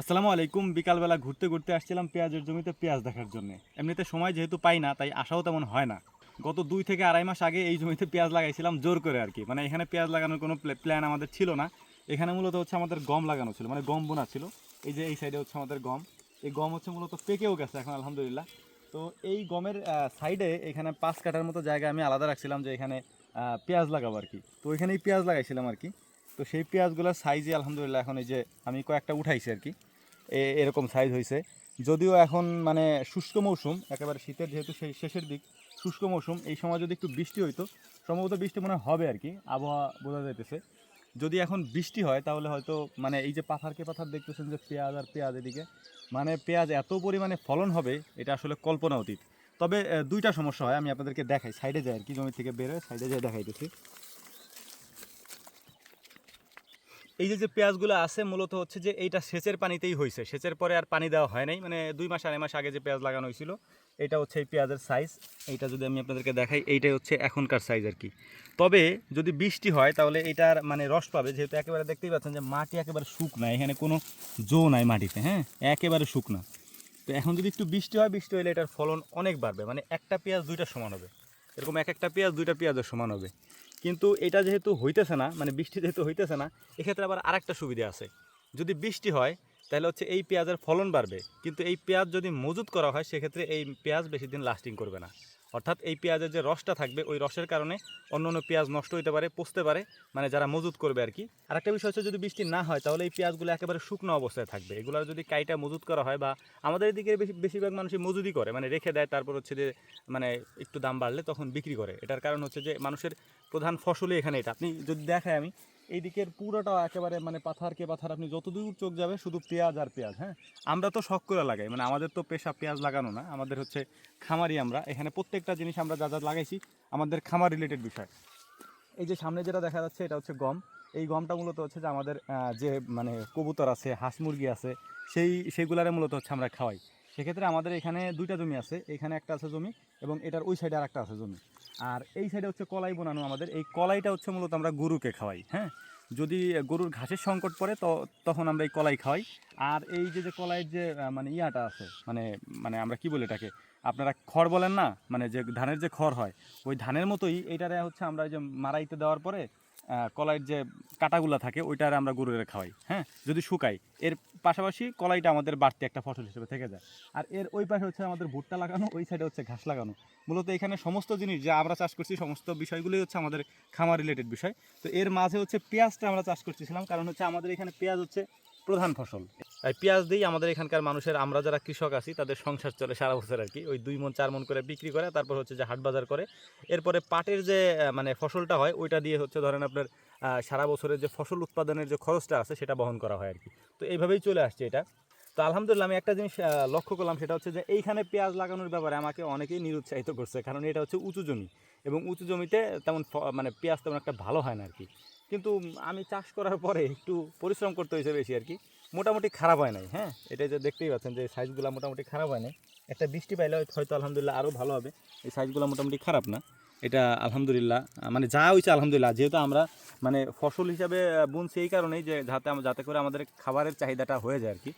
আসসালামু আলাইকুম। বিকালবেলা ঘুরতে ঘুরতে আসছিলাম পেঁয়াজের জমিতে পেঁয়াজ দেখার জন্য। এমনিতে সময় যেহেতু পাই না, তাই আসাও তেমন হয় না। গত দুই থেকে আড়াই মাস আগে এই জমিতে পেঁয়াজ লাগাইছিলাম জোর করে আর কি। মানে এখানে পেঁয়াজ লাগানোর কোনো প্ল্যান আমাদের ছিল না। এখানে মূলত হচ্ছে আমাদের গম লাগানো ছিল মানে গম বোনা ছিল। এই যে এই সাইডে হচ্ছে আমাদের গম। এই গম হচ্ছে মূলত পেকেও গেছে এখন, আলহামদুলিল্লাহ। তো এই গমের সাইডে এখানে পাঁচ কাটার মতো জায়গা আমি আলাদা রাখছিলাম যে এখানে পেঁয়াজ লাগাবো আর কি। তো ওইখানেই পেঁয়াজ লাগাইছিলাম আর কি। তো সেই পেঁয়াজগুলোর সাইজে আলহামদুলিল্লাহ এখন এই যে আমি কয়েকটা উঠাইছি আর কি। এরকম সাইজ হয়েছে যদিও এখন মানে শুষ্ক মৌসুম, একেবারে শীতের যেহেতু সেই শেষের দিক, শুষ্ক মৌসুম, এই সময় যদি একটু বৃষ্টি হইতো, সম্ভবত বৃষ্টি মনে হবে আর কি আবহাওয়া বোঝা যাইতেছে। যদি এখন বৃষ্টি হয়, তাহলে হয়তো মানে এই যে পাথারকে পাথার দেখতেছেন যে পেঁয়াজ আর পেঁয়াজ এদিকে মানে পেঁয়াজ এত পরিমাণে ফলন হবে, এটা আসলে কল্পনা অতীত। তবে দুইটা সমস্যা হয়, আমি আপনাদেরকে দেখাই সাইডে যাই আর কি জমি থেকে বেরোয় সাইডে যাই দেখাইতেছি। এই যে যে পেঁয়াজগুলো আছে, মূলত হচ্ছে যে এইটা সেচের পানিতেই হয়েছে সেচের পরে আর পানি দেওয়া হয় নাই। মানে দুই মাস, আড়াই মাস আগে যে পেঁয়াজ লাগানো হয়েছিল এটা হচ্ছে এই পেঁয়াজের সাইজ এইটা যদি আমি আপনাদেরকে দেখাই, এইটাই হচ্ছে এখনকার সাইজ আর কি। তবে যদি বৃষ্টি হয়, তাহলে এটার মানে রস পাবে। যেহেতু একেবারে দেখতেই পাচ্ছেন যে মাটি একেবারে শুকনা, এখানে কোনো জো নাই মাটিতে হ্যাঁ? একেবারে শুকনা। তো এখন যদি একটু বৃষ্টি হয়, বৃষ্টি হলে এটার ফলন অনেক বাড়বে। মানে একটা পেঁয়াজ দুইটা সমান হবে। এরকম এক একটা পেঁয়াজ দুইটা পেঁয়াজের সমান হবে। কিন্তু এটা যেহেতু হইতেছে না মানে বৃষ্টি যেহেতু হইতেছে না, এক্ষেত্রে আবার আরেকটা সুবিধা আছে। যদি বৃষ্টি হয়, তাহলে হচ্ছে এই পেঁয়াজের ফলন বাড়বে। কিন্তু এই পেঁয়াজ যদি মজুত করা হয়, সেক্ষেত্রে এই পেঁয়াজ বেশি দিন লাস্টিং করবে না। অর্থাৎ এই পেঁয়াজের যে রসটা থাকবে, ওই রসের কারণে অন্য অন্য পেঁয়াজ নষ্ট হতে পারে, পচতে পারে মানে যারা মজুত করবে আর কি। আরেকটা বিষয় হচ্ছে, যদি বৃষ্টি না হয়, তাহলে এই পেঁয়াজগুলো একেবারে শুকনো অবস্থায় থাকবে। এগুলো যদি কাইটা মজুত করা হয় বা আমাদের এদিকে বেশি, বেশিরভাগ মানুষই মজুদি করে মানে রেখে দেয়, তারপর হচ্ছে যে মানে একটু দাম বাড়লে তখন বিক্রি করে। এটার কারণ হচ্ছে যে, মানুষের প্রধান ফসলই এখানে এটা। আপনি যদি দেখায় আমি এই দিকের পুরোটা একেবারে মানে পাথার কে পাথার আপনি যতদূর চোখ যাবে শুধু পেঁয়াজ আর পেঁয়াজ হ্যাঁ? আমরা তো শখ করে লাগাই মানে আমাদের তো পেশা পেঁয়াজ লাগানো না, আমাদের হচ্ছে খামারি আমরা। এখানে প্রত্যেকটা জিনিস আমরা যা যা লাগাইছি, আমাদের খামার রিলেটেড বিষয়। এই যে সামনে যেটা দেখা যাচ্ছে, এটা হচ্ছে গম। এই গমটা মূলত হচ্ছে যে আমাদের যে মানে কবুতর আছে, হাঁস মুরগি আছে, সেই, সেইগুলারে মূলত হচ্ছে আমরা খাওয়াই। সেক্ষেত্রে আমাদের এখানে দুইটা জমি আছে, এখানে একটা আছে জমি এবং এটার ওই সাইডে আর একটা আছে জমি। আর এই সাইডে হচ্ছে কলাই বোনানো আমাদের। এই কলাইটা হচ্ছে মূলত আমরা গরুকে খাওয়াই হ্যাঁ? যদি গরুর ঘাসের সংকট পড়ে, তো তখন আমরা এই কলাই খাওয়াই। আর এই যে যে কলাইয়ের যে মানে ইয়াটা আছে মানে মানে আমরা কি বলি এটাকে? আপনারা খড় বলেন না? মানে যে ধানের যে খড় হয়, ওই ধানের মতোই এইটারে হচ্ছে আমরা যে মারাইতে দেওয়ার পরে কলাইয়ের যে কাটাগুলো থাকে, ওইটার আমরা গরুরে খাওয়াই হ্যাঁ? যদি শুকাই, এর পাশাপাশি কলাইটা আমাদের বাড়তি একটা ফসল হিসেবে থেকে যায়। আর এর ওই পাশে হচ্ছে আমাদের ভুট্টা লাগানো, ওই সাইডে হচ্ছে ঘাস লাগানো। মূলত এখানে সমস্ত জিনিস, যা আমরা চাষ করছি, সমস্ত বিষয়গুলোই হচ্ছে আমাদের খামার রিলেটেড বিষয়। তো এর মাঝে হচ্ছে পেঁয়াজটা আমরা চাষ করতেছিলাম, কারণ হচ্ছে আমাদের এখানে পেঁয়াজ হচ্ছে প্রধান ফসল। আর পেঁয়াজ দিয়েই আমাদের এখানকার মানুষের, আমরা যারা কৃষক আছি, তাদের সংসার চলে সারা বছর আর কি। ওই দুই মন, চার মন করে বিক্রি করে, তারপর হচ্ছে যে হাট বাজার করে। এরপরে পাটের যে মানে ফসলটা হয়, ওইটা দিয়ে হচ্ছে ধরেন আপনার সারা বছরের যে ফসল উৎপাদনের যে খরচটা আছে, সেটা বহন করা হয় আর কি। তো এইভাবেই চলে আসছে এটা। তো আলহামদুলিল্লাহ, আমি একটা জিনিস লক্ষ্য করলাম, সেটা হচ্ছে যে এইখানে পেঁয়াজ লাগানোর ব্যাপারে আমাকে অনেকেই নিরুৎসাহিত করছে, কারণ এটা হচ্ছে উঁচু জমি। এবং উঁচু জমিতে তেমন মানে পেঁয়াজ তেমন একটা ভালো হয় না আর কি। কিন্তু আমি চাষ করার পরে একটু পরিশ্রম করতে হয়েছে বেশি আর কি। মোটামুটি খারাপ হয় নাই হ্যাঁ? এটা যে দেখতেই পাচ্ছেন যে সাইজগুলো মোটামুটি খারাপ হয় নাই। একটা বৃষ্টি পাইলে হয়তো- আলহামদুলিল্লাহ আরও ভালো হবে। এই সাইজগুলো মোটামুটি খারাপ না। এটা আলহামদুলিল্লাহ মানে যা হয়েছে আলহামদুলিল্লাহ, যেহেতু আমরা মানে ফসল হিসাবে বুনছি এই কারণেই যে যাতে যাতে করে আমাদের খাবারের চাহিদাটা হয়ে যায় আর কি।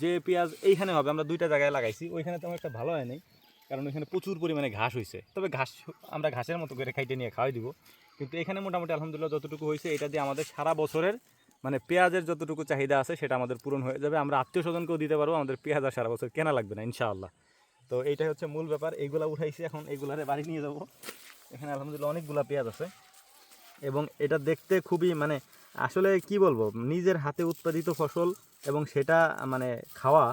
যে পেঁয়াজ এইখানে হবে, আমরা দুইটা জায়গায় লাগাইছি, ওইখানে তেমন একটা ভালো হয় নাই। কারণ ওইখানে প্রচুর পরিমাণে ঘাস হয়েছে তবে ঘাস আমরা ঘাসের মতো করে খাইটে নিয়ে খাওয়াই দিব। কিন্তু এখানে মোটামুটি আলহামদুলিল্লাহ যতটুকু হয়েছে এটা দিয়ে আমাদের সারা বছরের মানে পেঁয়াজের যতটুকু চাহিদা আছে সেটা আমাদের পূরণ হয়ে যাবে। আমরা আত্মীয় স্বজনকেও দিতে পারব, আমাদের পেঁয়াজ আর সারা বছর কেনা লাগবে না, ইনশাআল্লাহ। তো এইটাই হচ্ছে মূল ব্যাপার। এইগুলা উঠাইছি এখন, এইগুলারে বাড়ি নিয়ে যাব। এখানে আলহামদুলিল্লাহ অনেকগুলা পেঁয়াজ আছে। এবং এটা দেখতে খুবই মানে আসলে কি বলব, নিজের হাতে উৎপাদিত ফসল এবং সেটা মানে খাওয়া,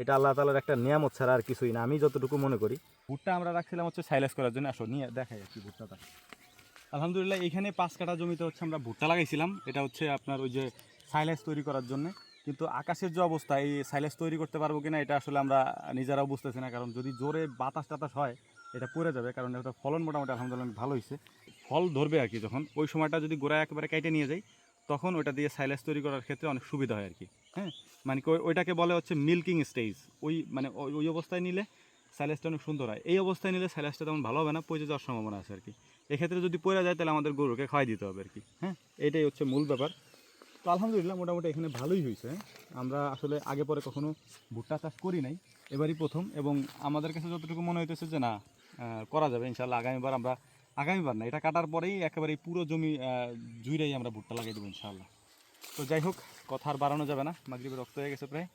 এটা আল্লাহ তালার একটা নিয়ামত ছাড়া আর কিছুই না। আমি যতটুকু মনে করি। ভুট্টা আমরা রাখছিলাম হচ্ছে সাইলেস করার জন্য। আসো, নিয়ে দেখাই কি ভুট্টাটা। আলহামদুলিল্লাহ, এখানে পাঁচ কাঠা জমিতে হচ্ছে আমরা ভুট্টা লাগাইছিলাম। এটা হচ্ছে আপনার ওই যে সাইলেস তৈরি করার জন্য। কিন্তু আকাশের যে অবস্থা, এই সাইলেস তৈরি করতে পারব কিনা, এটা আসলে আমরা নিজেরাও বুঝতেছি না। কারণ যদি জোরে বাতাস টাতাস হয়, এটা পড়ে যাবে। কারণ এটা ফলন মোটামুটি আলহামদুলিল্লাহ ভালো হয়েছে ফল ধরবে আর কি যখন। ওই সময়টা যদি গোড়া একেবারে কেটে নিয়ে যাই, তখন ওটা দিয়ে সাইলেস তৈরি করার ক্ষেত্রে অনেক সুবিধা হয় আর কি। হ্যাঁ? মানে ওইটাকে বলে হচ্ছে মিল্কিং স্টেজ। ওই মানে ওই অবস্থায় নিলে সাইলেসটা অনেক সুন্দর হয়। এই অবস্থায় নিলে সাইলেসটা তেমন ভালো হবে না, পচে যাওয়ার সম্ভাবনা আছে আর কি। এক্ষেত্রে যদি পড়ে যায়, তাহলে আমাদের গরুকে খাওয়াই দিতে হবে আর কি। হ্যাঁ? এটাই হচ্ছে মূল ব্যাপার। তো আলহামদুলিল্লাহ, মোটামুটি এখানে ভালোই হয়েছে। আমরা আসলে আগে পরে কখনো ভুট্টা চাষ করি নাই, এবারই প্রথম। এবং আমাদের কাছে যতটুকু মনে হইতেছে যে, না করা যাবে ইনশাল্লাহ আগামীবার আমরা, আগামীবার না, এটা কাটার পরেই একেবারে পুরো জমি জুইরাই আমরা ভুট্টা লাগিয়ে দেবো ইনশাল্লাহ তো যাই হোক কথা আর বাড়ানো যাবে না মাগরিবের রক্ত হয়ে গেছে প্রায়।